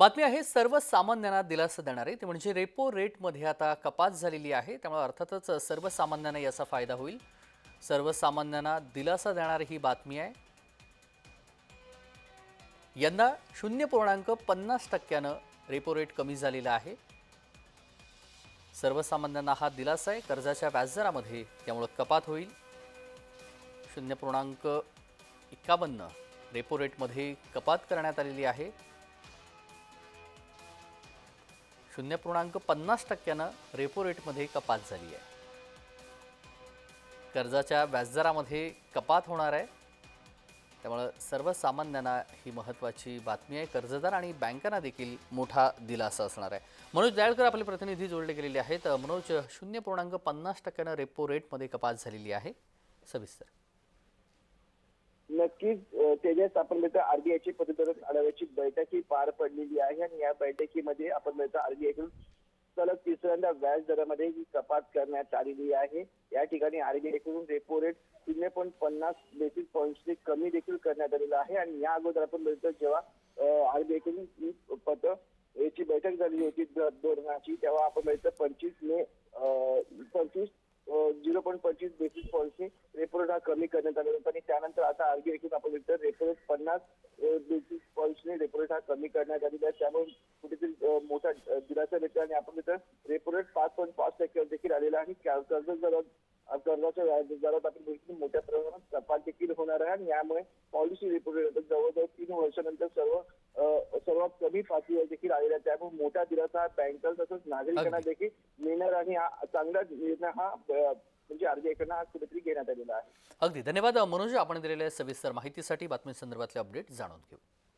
बातमी आहे सर्वसामान्यांना दिलासा देणारी. ते म्हणजे रेपो रेटमध्ये आता कपात झालेली आहे. त्यामुळे अर्थातच सर्वसामान्यांना याचा फायदा होईल. सर्वसामान्यांना दिलासा देणारी ही बातमी आहे. यंदा शून्य पूर्णांक पन्नास टक्क्यानं रेपो रेट कमी झालेला आहे. सर्वसामान्यांना हा दिलासा आहे. कर्जाच्या व्याजदरामध्ये त्यामुळं कपात होईल. शून्य पूर्णांक एक्कावन्न रेपो रेटमध्ये कपात करण्यात आलेली आहे. शून्य पूर्णांक पन्नास टक्क्यानं रेपो रेटमध्ये कपात झाली आहे. कर्जाच्या व्याजदरामध्ये कपात होणार आहे. त्यामुळं सर्वसामान्यांना ही महत्त्वाची बातमी आहे. कर्जदार आणि बँकांना देखील मोठा दिलासा असणार आहे. मनोज दयाळकर आपले प्रतिनिधी जोडले गेलेले आहेत. मनोज शून्य पूर्णांक पन्नास टक्क्यानं रेपो रेटमध्ये कपात झालेली आहे. सविस्तर. नक्कीच तेजस आपण म्हणतो आरबीआयची पतधोरण आढाव्याची बैठक ही पार पडलेली आहे आणि या बैठकीमध्ये आपण म्हणतो आरबीआयकडून सलग तिसऱ्यांदा व्याज दरामध्ये ही कपात करण्यात आलेली आहे. या ठिकाणी आरबीआयकडून रेपो रेट शून्य पॉईंट पन्नास बेसिस पॉईंटने कमी देखील करण्यात आलेला आहे आणि या अगोदर आपण म्हणतो जेव्हा आरबीआयकडून ही पत याची बैठक झाली होती धोरणाची तेव्हा आपण म्हणतो पंचवीस मे पंचवीस पॉईंट पंचवीस बेसिस पॉईंटने रेपो रेट हा कमी करण्यात आलेला होता. आणि त्यानंतर आता आरबीआयकडून आपण बघितलं रेपो रेट पन्नास बेसिस पॉईंटने रेपो रेट हा कमी करण्यात आलेला आहे. त्यामुळे कुठेतरी मोठा दिलासा देतो आणि आपण बघितलं रेपो रेट पाच पॉईंट पाच टक्क्यावर देखील आलेला आहे. आणि कर्ज दरात कर्जाच्या व्याजदरात आपण बघितलं मोठ्या प्रमाणात कपात देखील होणार आहे. आणि यामुळे पॉलिसी रेपो रेट जवळजवळ तीन वर्षानंतर सर्व सर्वात कमी पातळीवर देखील आलेला आहे. त्यामुळे मोठा दिलासा बँकर तसंच नागरिकांना. देखील मिळणार. आणि हा चांगला निर्णय हा अ, म्हणजे आरबीआयकडनं हा कुठेतरी घेण्यात आलेला आहे. अगदी. धन्यवाद मनोज. आपण दिलेल्या सविस्तर माहितीसाठी बातमी संदर्भातले अपडेट जाणून घेऊ.